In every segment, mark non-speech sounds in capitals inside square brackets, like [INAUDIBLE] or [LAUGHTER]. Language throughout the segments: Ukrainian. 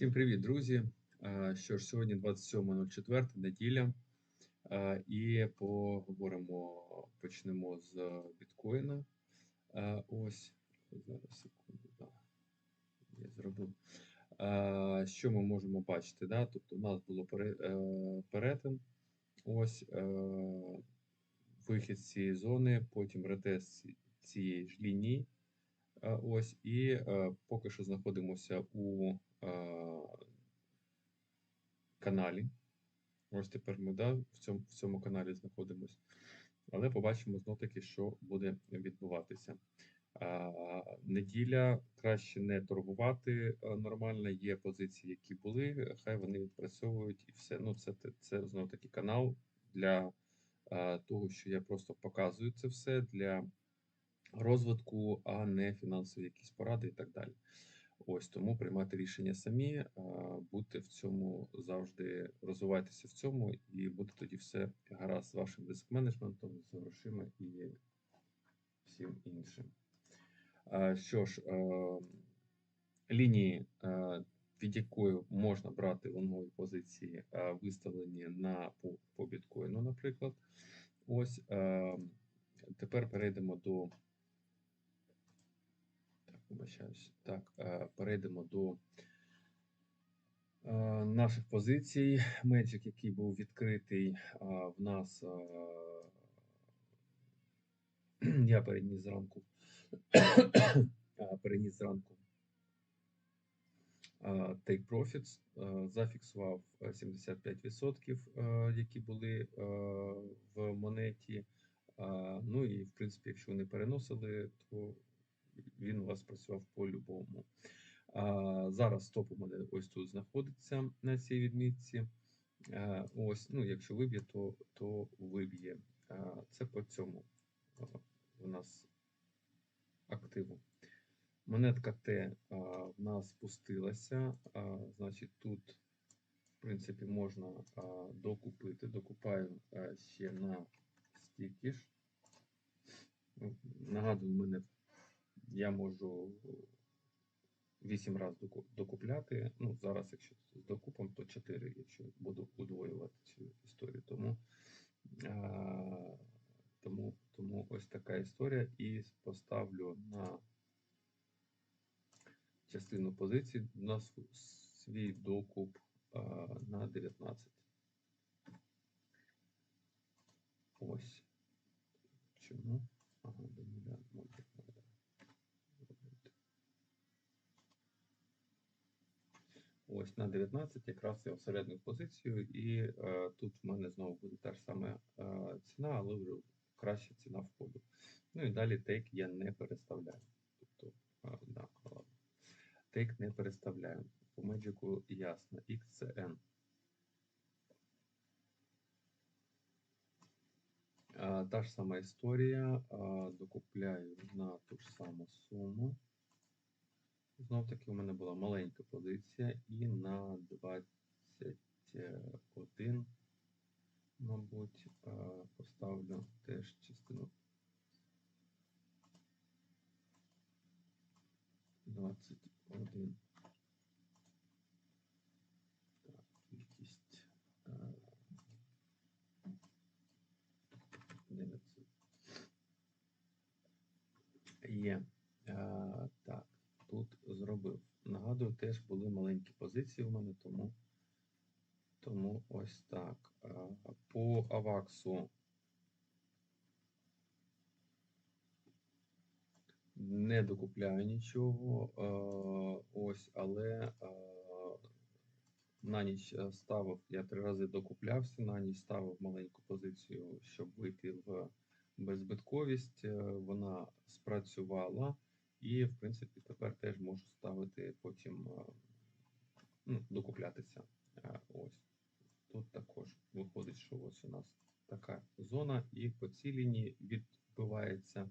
Всім привіт, друзі! Що ж, сьогодні 27.04, неділя, і поговоримо, почнемо з біткоїна. Ось, зараз секунду, да, я зробив. Що ми можемо бачити? Да? Тобто, у нас було е, перетин, ось е, вихід з цієї зони, потім ретест цієї ж лінії. Ось, і е, поки що знаходимося у каналі. Ось тепер ми да, в, цьому, в цьому каналі знаходимося. Але побачимо знов таки, що буде відбуватися. А, неділя краще не торгувати нормально. Є позиції, які були, хай вони відпрацьовують і все. Ну, це, це знов таки канал для а, того, що я просто показую це все для розвитку, а не фінансові якісь поради і так далі. Ось тому приймати рішення самі, будьте в цьому завжди розвивайтеся в цьому, і буде тоді все гаразд з вашим риск-менеджментом, з грошима і всім іншим. Що ж, е, лінії, е, від якої можна брати лонгові позиції, е, виставлені на по, по біткоїну, наприклад. Ось е, тепер перейдемо до. Вибачаюсь. Так, е, перейдемо до е, наших позицій. Меджик, який був відкритий, в нас е, я переніс зранку. [COUGHS] переніс зранку Take Profits, е, зафіксував е, 75%, е, які були е, в монеті. Ну і в принципі, якщо вони переносили, то він у вас працював по-любому. Зараз стоп у мене ось тут знаходиться на цій відмітці. Ось, ну, якщо виб'є, то, то виб'є. Це по цьому у нас активу. Монетка Т в нас спустилася. Значить, тут, в принципі, можна докупити. Докупаю ще на стільки ж. Нагадую, у мене я можу 8 разів докупляти. Ну, зараз, якщо з докупом, то 4, якщо буду удвоювати цю історію. Тому, а, тому, тому ось така історія. І поставлю на частину позицій на свій докуп а, на 19. Ось. Чому? Ага, до Ось на 19 якраз я осередню позицію, і е, тут в мене знову буде та ж сама е, ціна, але вже краща ціна входу. Ну і далі тейк я не переставляю. Тобто, е, да. Тейк не переставляю. По меджику ясно. XCN. А, Та ж сама історія. а, Докупляю на ту ж саму суму. Знов таки у мене була маленька позиція і на 21, мабуть, поставлю теж частину 21. Так, кількість. а, 900. Є. А, так, тут зробив. Нагадую, теж були маленькі позиції в мене, тому, тому ось так. По аваксу не докупляю нічого. Ось, але на ніч е, ставив, я три рази докуплявся, на ніч ставив маленьку позицію, щоб вийти в беззбитковість. Е, Вона спрацювала, і, в принципі, тепер теж можу ставити потім е, ну, докуплятися. Е, Ось тут також виходить, що ось у нас така зона, і по цій лінії відбивається.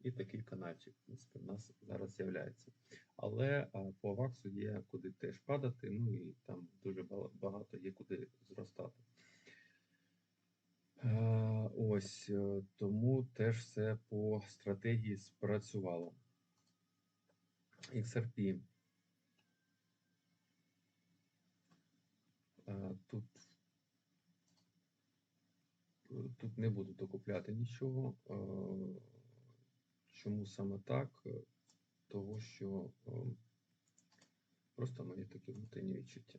І такий канальчик, в принципі, в нас зараз з'являється. Але по ваксу є куди теж падати, ну і там дуже багато є куди зростати. Е, Ось е, тому теж все по стратегії спрацювало. XRP Тут, тут не буду докупляти нічого. Чому саме так? Того, що просто мої такі внутрішні відчуття.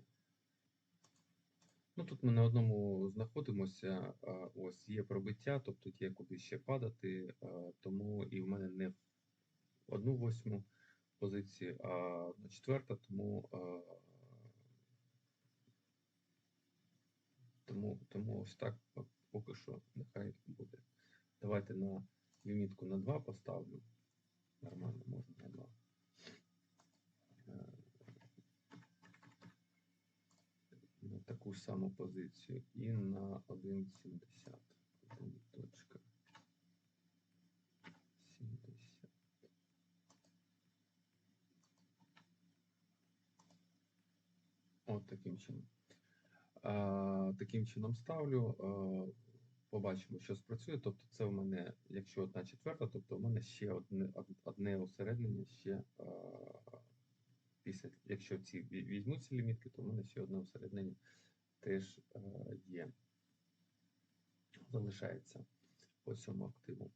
Ну, тут ми на одному знаходимося, ось є пробиття, тобто є куди ще падати, тому і в мене не одну восьму позицію, а на четверта, тому, тому, тому ось так поки що нехай буде. Давайте на лімітку на 2 поставлю. Нормально, можна на 2. на таку саму позицію і на 1,70. 1.70. От таким чином. Таким чином ставлю. Побачимо, що спрацює. Тобто, це в мене, якщо одна четверта, тобто у мене ще одне, од- одне усереднення ще. Після, якщо ці ві- візьмуться лімітки, то в мене ще одне усереднення теж є. Залишається по цьому активу.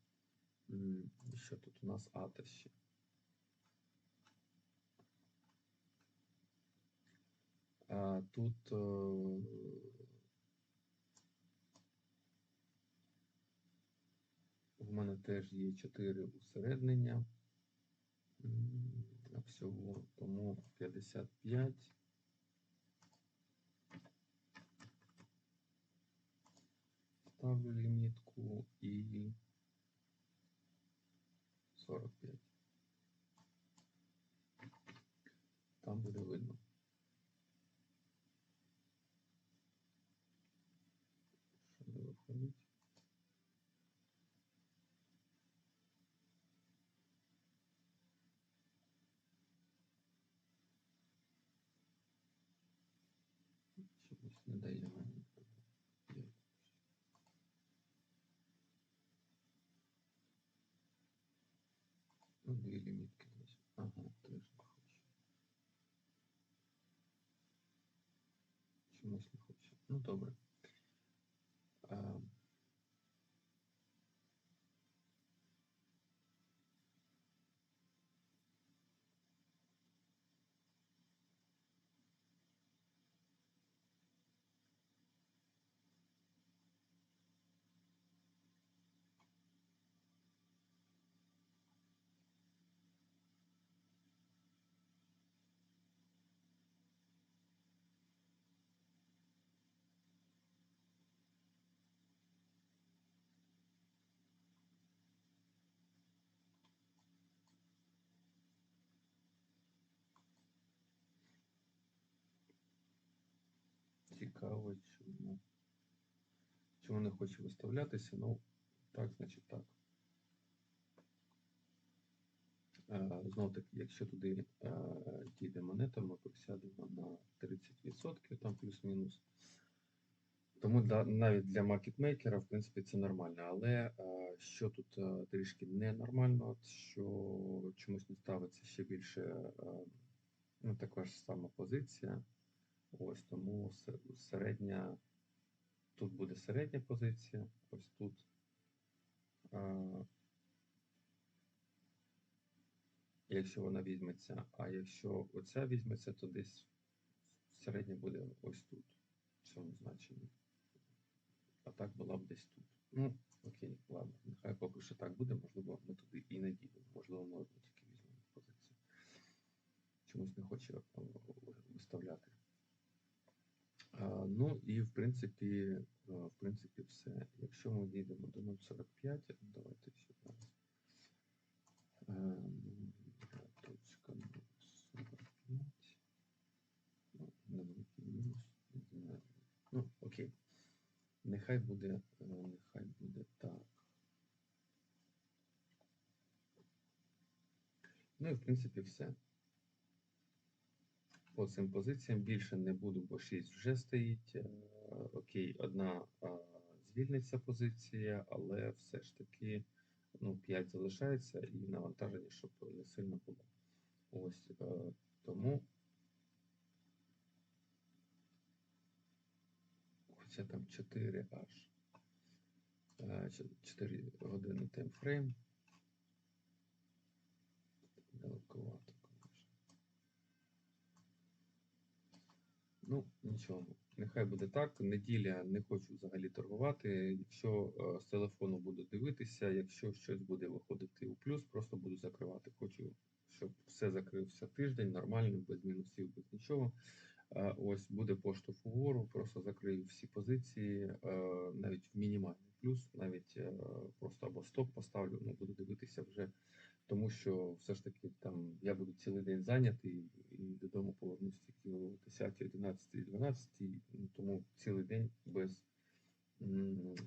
Що тут у нас АТА ще? Тут е, в мене теж є 4 усереднення. Всього, тому 55. Ставлю лімітку і 45. Там буде видно. Що не виходить. Чомусь не дає мені. Є. Ну, дві лімітки десь. Ага, теж не хочу. Чомусь не хочу. Ну, добре. Цікаво, чому. Чому не хоче виставлятися? Ну, так, значить так. Знову таки, якщо туди е, дійде монета, ми присядемо на 30%, там плюс-мінус. Тому для, навіть для маркетмейкера, в принципі, це нормально. Але е, що тут е, трішки ненормально, що чомусь не ставиться ще більше е, ну, така ж сама позиція. Ось тому середня, тут буде середня позиція, ось тут. Якщо вона візьметься, а якщо оця візьметься, то десь середня буде ось тут, в цьому значенні. А так була б десь тут. Ну, окей, ладно, нехай поки що так буде, можливо, ми туди і не дійдемо. Можливо, ми одну тільки візьмемо позицію. Чомусь не хоче виставляти. Ну і в принципі, в принципі, все. Якщо ми дійдемо до 0,45, давайте. Ем, Точка 0,45. Ну, невеликий мінус. Ну, окей. Нехай буде, е, нехай буде так. Ну і в принципі все. Цим позиціям більше не буду, бо 6 вже стоїть. Е, Окей, одна е, звільниться позиція, але все ж таки ну, 5 залишається і навантаження, щоб не сильно було. Ось е, тому Це там 4 аж. 4 години таймфрейм. Далековато, Ну, нічого. Нехай буде так. Неділя не хочу взагалі торгувати. Якщо е, з телефону буду дивитися, якщо щось буде виходити у плюс, просто буду закривати. Хочу, щоб все закрився тиждень, нормально, без мінусів, без нічого. Е, Ось буде поштовх угору, просто закрию всі позиції, е, навіть в мінімальний плюс, навіть просто або стоп поставлю, ну буду дивитися вже, тому що все ж таки там я буду цілий день зайнятий і додому повернусь тільки о 10, 11, 12, ну, тому цілий день без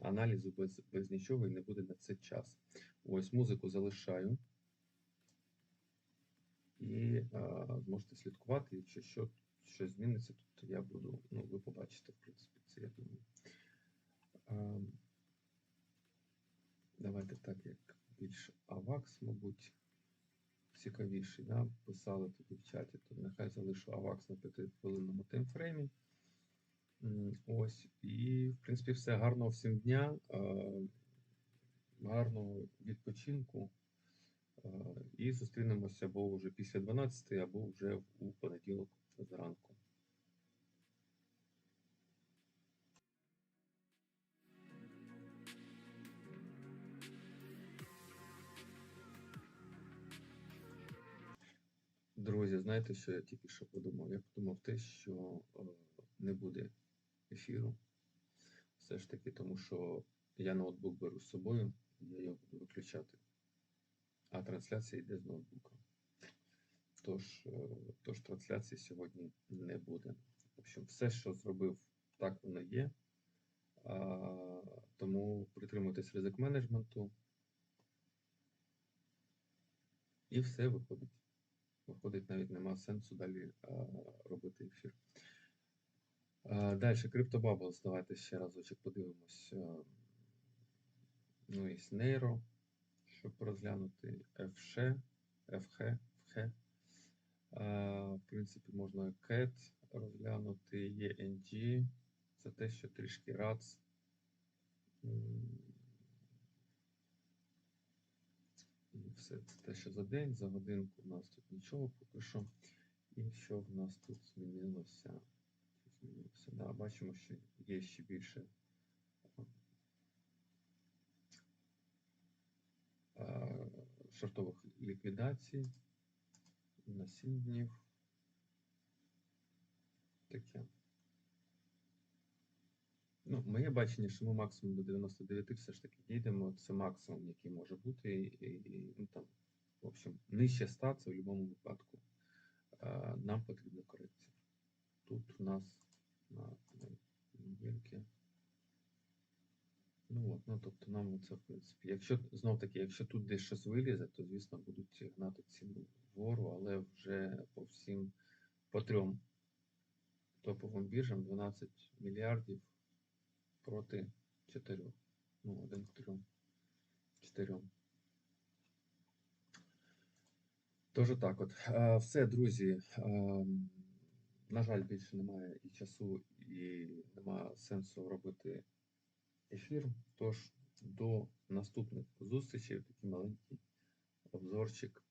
аналізу, без, без нічого і не буде на це час. Ось музику залишаю. І а, зможете слідкувати, якщо що, щось зміниться, то я буду, ну, ви побачите, в принципі, це я думаю. А, давайте так, як більш AVAX, мабуть, цікавіший, да? писали тоді в чаті, то нехай залишу AVAX на 5 хвилинному таймфреймі. Ось, і в принципі все. Гарного всім дня, е, гарного відпочинку. Е, І зустрінемося або вже після 12, або вже у понеділок зранку. Друзі, знаєте, що я тільки що подумав? Я подумав те, що е, не буде ефіру. Все ж таки, тому що я ноутбук беру з собою, я його буду виключати, а трансляція йде з ноутбука. Тож, е, тож трансляції сьогодні не буде. В общем, все, що зробив, так воно є. А, тому притримуйтесь ризик менеджменту. І все виходить. Виходить, навіть нема сенсу далі робити ефір. Далі, Crypto Bubbles, давайте ще разочок подивимось. Ну, і Нейро, щоб розглянути FH, FH. А, В принципі, можна CAT розглянути, ENG. Це те, що трішки RATS. М, І все це те, що за день, за годинку у нас тут нічого поки що. І що в нас тут змінилося? Змінилося? Да, бачимо, що є ще більше шортових ліквідацій на 7 днів. Таке. Ну, моє бачення, що ми максимум до 99 все ж таки дійдемо. Це максимум, який може бути. І, і, ну, там, в общем, нижче 100 це в будь-якому випадку. Е, нам потрібна корекція. Тут у нас на, на недільки. Ну от, ну тобто нам це в принципі. Якщо знов таки, якщо тут десь щось вилізе, то звісно будуть гнати ціну вгору, але вже по всім по трьом топовим біржам 12 мільярдів проти 4. Ну, один к трьом. Чотирьом. Тож так от. Е, Все, друзі. Ем, На жаль, більше немає і часу, і немає сенсу робити ефір. Тож до наступних зустрічей, такий маленький обзорчик